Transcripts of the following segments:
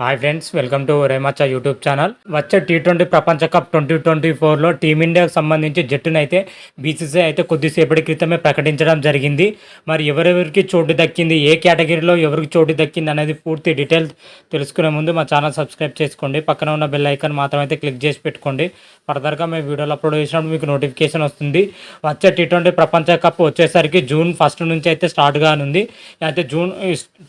Hi friends welcome to రేమచ్చ YouTube channel వచ్చే T twenty ప్రపంచ కప్ ట్వంటీ ట్వంటీ ఫోర్లో టీమిండియాకు సంబంధించి జట్టునైతే బీసీసీ అయితే కొద్దిసేపటి క్రితమే ప్రకటించడం జరిగింది. మరి ఎవరెవరికి చోటు దక్కింది ఏ కేటగిరీలో ఎవరికి చోటు దక్కింది అనేది పూర్తి డీటెయిల్స్ తెలుసుకునే ముందు మా ఛానల్ సబ్స్క్రైబ్ చేసుకోండి. పక్కన ఉన్న బెల్ ఐకాన్ మాత్రం అయితే క్లిక్ చేసి పెట్టుకోండి. ఫర్దర్గా మేము వీడియోలు అప్లోడ్ చేసినప్పుడు మీకు నోటిఫికేషన్ వస్తుంది. వచ్చే టీ ట్వంటీ ప్రపంచ కప్ వచ్చేసరికి జూన్ ఫస్ట్ నుంచి అయితే స్టార్ట్ కానుంది. అయితే జూన్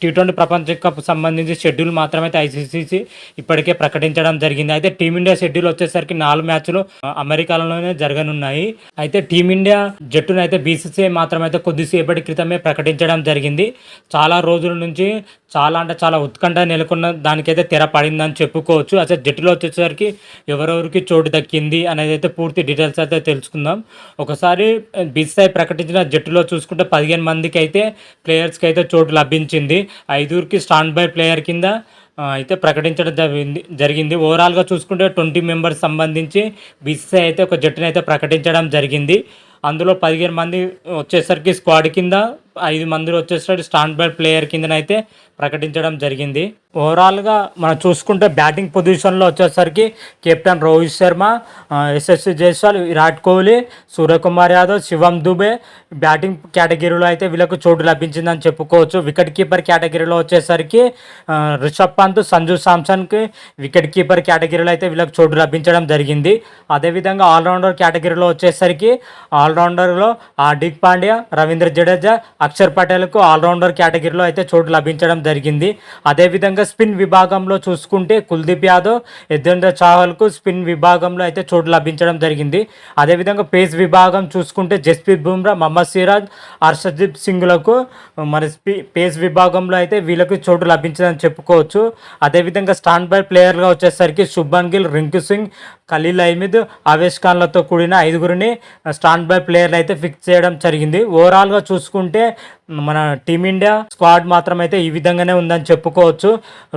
టీ ట్వంటీ ప్రపంచ కప్ సంబంధించి షెడ్యూల్ మాత్రమే అయితే ఐసీసీ ఇప్పటికే ప్రకటించడం జరిగింది. అయితే టీమిండియా షెడ్యూల్ వచ్చేసరికి నాలుగు మ్యాచ్లు అమెరికాలోనే జరగనున్నాయి. అయితే టీమిండియా జట్టును అయితే బీసీసీఐ మాత్రం అయితే కొద్దిసేపటి క్రితమే ప్రకటించడం జరిగింది. చాలా రోజుల నుంచి చాలా అంటే చాలా ఉత్కంఠ నెలకొన్న దానికైతే తెర పడిందని చెప్పుకోవచ్చు. అసలు జట్టులో వచ్చేసరికి ఎవరెవరికి చోటు దక్కింది అనేది అయితే పూర్తి డీటెయిల్స్ అయితే తెలుసుకుందాం. ఒకసారి బీసీఐ ప్రకటించిన జట్టులో చూసుకుంటే పదిహేను మందికి అయితే ప్లేయర్స్కి అయితే చోటు లభించింది. ఐదుగురికి స్టాండ్ బై ప్లేయర్ కింద అయితే ప్రకటించడం జరిగింది జరిగింది. ఓవరాల్గా చూసుకుంటే ట్వంటీ మెంబర్స్ సంబంధించి బీసీసీ అయితే ఒక జట్టునైతే అయితే ప్రకటించడం జరిగింది. అందులో పదిహేను మంది వచ్చేసరికి స్క్వాడ్ కింద ఐదు మంది వచ్చేసరికి స్టాండ్ బై ప్లేయర్ కిందనైతే ప్రకటించడం జరిగింది. ఓవరాల్గా మనం చూసుకుంటే బ్యాటింగ్ పొజిషన్లో వచ్చేసరికి captain Rohit Sharma SSC Jaiswal Virat Kohli Suryakumar Yadav Shivam Dube batting కేటగిరీలో అయితే వీళ్ళకు చోటు లభించిందని చెప్పుకోవచ్చు. వికెట్ కీపర్ కేటగిరీలో వచ్చేసరికి రిషబ్ పంత్ సంజు సామ్సన్కి వికెట్ కీపర్ కేటగిరీలో అయితే వీళ్ళకు చోటు లభించడం జరిగింది. అదేవిధంగా ఆల్రౌండర్ కేటగిరీలో వచ్చేసరికి ఆల్రౌండర్లో హార్దిక్ పాండ్యా రవీంద్ర జడేజా అక్షర్ పటేల్కు ఆల్రౌండర్ కేటగిరీలో అయితే చోటు లభించడం జరిగింది. అదేవిధంగా స్పిన్ విభాగంలో చూసుకుంటే కుల్దీప్ యాదవ్ యజ్వేంద్ర చాహల్కు స్పిన్ విభాగంలో అయితే చోటు లభించడం జరిగింది. అదేవిధంగా పేస్ విభాగం చూసుకుంటే జస్ప్రీత్ బుమ్రా మహమ్మద్ సిరాజ్ హర్షదీప్ సింగ్లకు మరి స్పీ పేస్ విభాగంలో అయితే వీళ్ళకి చోటు లభించదని చెప్పుకోవచ్చు. అదేవిధంగా స్టాండ్ బై ప్లేయర్గా వచ్చేసరికి శుభన్ గిల్ రింకు సింగ్ ఖలీల్ అహ్మద్ అవేష్ ఖాన్లతో కూడిన ఐదుగురిని స్టాండ్ బై ప్లేయర్లు అయితే ఫిక్స్ చేయడం జరిగింది. ఓవరాల్గా చూసుకుంటే మన టీమిండియా స్క్వాడ్ మాత్రం అయితే ఈ విధంగానే ఉందని చెప్పుకోవచ్చు.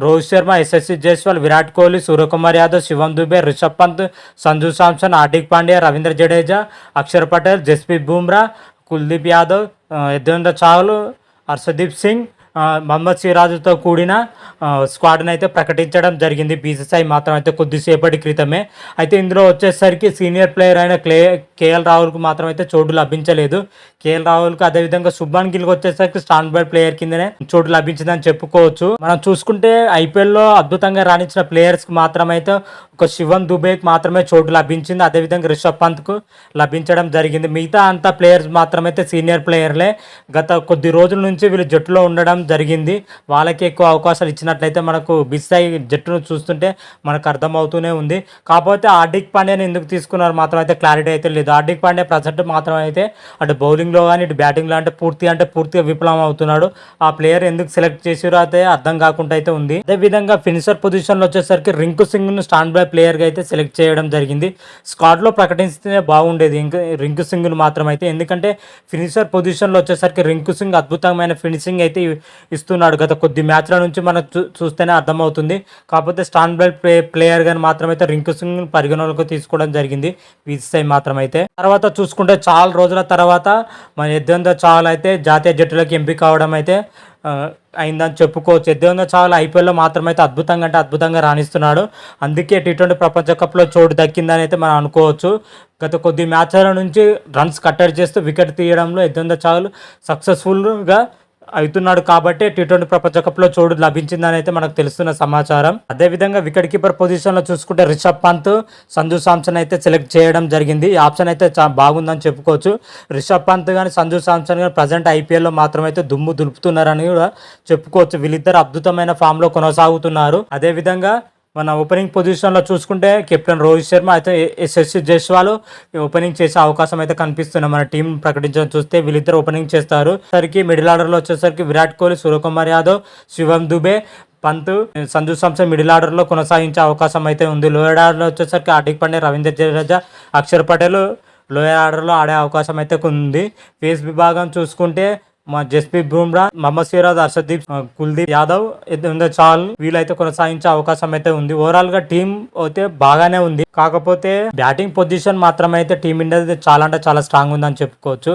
రోహిత్ శర్మ ఎస్ఎస్సి జైస్వాల్ విరాట్ కోహ్లీ సూర్యకుమార్ యాదవ్ శివం దుబే రిషబ్ పంత్ సంజు సామ్సన్ హార్దిక్ పాండ్యా రవీంద్ర జడేజా అక్షర్ పటేల్ జస్ప్రీత్ బుమ్రా కుల్దీప్ యాదవ్ యద్వేంద్ర యజ్వేంద్ర చాహల్ హర్షదీప్ సింగ్ మహమ్మద్ సిరాజుతో కూడిన స్క్వాడ్ని అయితే ప్రకటించడం జరిగింది. బీసీసీఐ మాత్రం అయితే కొద్దిసేపటి క్రితమే. అయితే ఇందులో వచ్చేసరికి సీనియర్ ప్లేయర్ అయిన క్లే కేఎల్ రాహుల్కు మాత్రం అయితే చోటు లభించలేదు. కేఎల్ రాహుల్కి అదేవిధంగా శుభాన్ గిల్కి వచ్చేసరికి స్టాండ్ బై ప్లేయర్ కిందనే చోటు లభించిందని చెప్పుకోవచ్చు. మనం చూసుకుంటే ఐపీఎల్లో అద్భుతంగా రాణించిన ప్లేయర్స్కి మాత్రం అయితే ఒక శివన్ దుబేకి మాత్రమే చోటు లభించింది. అదేవిధంగా రిషబ్ పంత్కు లభించడం జరిగింది. మిగతా అంతా ప్లేయర్స్ మాత్రమైతే సీనియర్ ప్లేయర్లే. గత కొద్ది రోజుల నుంచి వీళ్ళు జట్టులో ఉండడం జరిగింది. వాళ్ళకి ఎక్కువ అవకాశాలు ఇచ్చినట్లయితే మనకు బిస్సాయి జట్టును చూస్తుంటే మనకు అర్థమవుతూనే ఉంది. కాకపోతే హార్దిక్ పాండ్యాని ఎందుకు తీసుకున్నారు మాత్రం అయితే క్లారిటీ అయితే లేదు. హార్దిక్ పాండ్యా ప్రజెంట్ మాత్రం అయితే అటు బౌలింగ్లో కానీ ఇటు బ్యాటింగ్లో అంటే పూర్తి అంటే పూర్తిగా విఫలం అవుతున్నాడు ఆ ప్లేయర్ ఎందుకు సెలెక్ట్ చేసారో అయితే అర్థం కాకుండా అయితే ఉంది. అదేవిధంగా ఫినిషర్ పొజిషన్లో వచ్చేసరికి రింకు సింగ్ను స్టాండ్ బై ప్లేయర్గా అయితే సెలెక్ట్ చేయడం జరిగింది. స్కాట్లో ప్రకటిస్తే బాగుండేది ఇంకా రింకు సింగ్ను మాత్రం అయితే. ఎందుకంటే ఫినిషర్ పొజిషన్లో వచ్చేసరికి రింకు సింగ్ అద్భుతమైన ఫినిషింగ్ అయితే ఇస్తున్నాడు. గత కొద్ది మ్యాచ్ల నుంచి మనం చూ- చూస్తేనే అర్థమవుతుంది. కాకపోతే స్టాండ్ బై ప్లే ప్లేయర్ మాత్రమైతే రింకు సింగ్ పరిగణలోకి తీసుకోవడం జరిగింది. బీసీసీఐ మాత్రమైతే. తర్వాత చూసుకుంటే చాలా రోజుల తర్వాత మన యజ్వేంద్ర చాలా అయితే జాతీయ జట్టులోకి ఎంపిక కావడం అయితే అయిందని చెప్పుకోవచ్చు. యజ్వేంద్ర చాలా ఐపీఎల్లో మాత్రమైతే అద్భుతంగా అంటే అద్భుతంగా రాణిస్తున్నాడు. అందుకే టీ ట్వంటీ ప్రపంచ కప్లో చోటు దక్కిందని అయితే మనం అనుకోవచ్చు. గత కొద్ది మ్యాచ్ల నుంచి రన్స్ కట్టడి చేస్తూ వికెట్ తీయడంలో యజ్వేంద్ర చాలు సక్సెస్ఫుల్గా అవుతున్నాడు కాబట్టి టీ ట్వంటీ ప్రపంచ కప్లో చోటు లభించిందని అయితే మనకు తెలుస్తున్న సమాచారం. అదేవిధంగా వికెట్ కీపర్ పొజిషన్లో చూసుకుంటే రిషబ్ పంత్ సంజు సాంసన్ అయితే సెలెక్ట్ చేయడం జరిగింది. ఈ ఆప్షన్ అయితే చాలా బాగుందని చెప్పుకోవచ్చు. రిషబ్ పంత్ కానీ సంజు సామ్సన్ కానీ ప్రజెంట్ ఐపీఎల్లో మాత్రం అయితే దుమ్ము దులుపుతున్నారని కూడా చెప్పుకోవచ్చు. వీళ్ళిద్దరు అద్భుతమైన ఫామ్లో కొనసాగుతున్నారు. అదేవిధంగా మన ఓపెనింగ్ పొజిషన్లో చూసుకుంటే కెప్టెన్ రోహిత్ శర్మ అయితే ఎస్ఎస్సి జైస్వాల్ ఓపెనింగ్ చేసే అవకాశం అయితే కనిపిస్తుంది. మన టీం ప్రకటించడం చూస్తే వీళ్ళిద్దరు ఓపెనింగ్ చేస్తారు. సరికి మిడిల్ ఆర్డర్లో వచ్చేసరికి విరాట్ కోహ్లీ సూర్యకుమార్ యాదవ్ శివం దుబే పంత్ సంజు సామ్సన్ మిడిల్ ఆర్డర్లో కొనసాగించే అవకాశం అయితే ఉంది. లోయర్ ఆర్డర్లో వచ్చేసరికి హార్దిక్ పండే రవీంద్ర జడేజా అక్షర్ పటేల్ లోయర్ ఆర్డర్లో ఆడే అవకాశం అయితే ఉంది. ఫేస్ విభాగం చూసుకుంటే మా జస్ప్రీత్ బుమ్రా మహమ్మద్ సిరాజ్ హర్షదీప్ కుల్దీప్ యాదవ్ ఉందో చాలు వీళ్ళైతే కొనసాగించే అవకాశం అయితే ఉంది. ఓవరాల్గా టీం అయితే బాగానే ఉంది. కాకపోతే బ్యాటింగ్ పొజిషన్ మాత్రమే అయితే టీమిండియా చాలా అంటే చాలా స్ట్రాంగ్ ఉందని చెప్పుకోవచ్చు.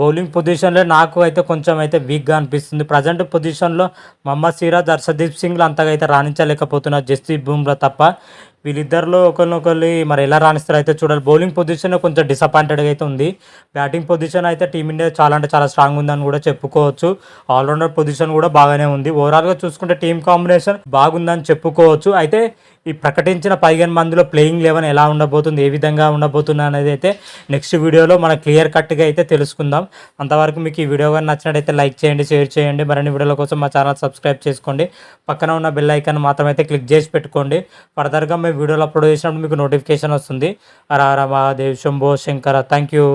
బౌలింగ్ పొజిషన్లో నాకు అయితే కొంచెం అయితే వీక్గా అనిపిస్తుంది. ప్రజెంట్ పొజిషన్లో మహమ్మద్ సిరాజ్ హర్షదీప్ సింగ్లు అంతగా అయితే రాణించలేకపోతున్నారు జస్ప్రీత్ బుమ్రా తప్ప. వీళ్ళిద్దరిలో ఒకరినొకరు మరి ఎలా రాణిస్తారు అయితే చూడాలి. బౌలింగ్ పొజిషన్ కొంచెం డిసప్పాయింటెడ్గా అయితే ఉంది. బ్యాటింగ్ పొజిషన్ అయితే టీమిండియా చాలా అంటే చాలా స్ట్రాంగ్ ఉందని కూడా చెప్పుకోవచ్చు. ఆల్రౌండర్ పొజిషన్ కూడా బాగానే ఉంది. ఓవరాల్గా చూసుకుంటే టీం కాంబినేషన్ బాగుందని చెప్పుకోవచ్చు. అయితే ఈ ప్రకటించిన పదిహేను మందిలో ప్లేయింగ్ లెవెన్ ఎలా ఉండబోతుంది ఏ విధంగా ఉండబోతుంది అనేది అయితే నెక్స్ట్ వీడియోలో మనం క్లియర్ కట్గా అయితే తెలుసుకుందాం. అంతవరకు మీకు ఈ వీడియో కానీ నచ్చినట్టయితే లైక్ చేయండి షేర్ చేయండి. మరిన్ని వీడియోల కోసం మా ఛానల్ సబ్స్క్రైబ్ చేసుకోండి. పక్కన ఉన్న బెల్ ఐకాన్ మాత్రం అయితే క్లిక్ చేసి పెట్టుకోండి. ఫర్దర్గా మేము వీడియోలు అప్లోడ్ చేసినప్పుడు మీకు నోటిఫికేషన్ వస్తుంది. రారా మహాదేవ్ శంభో శంకర థ్యాంక్ యూ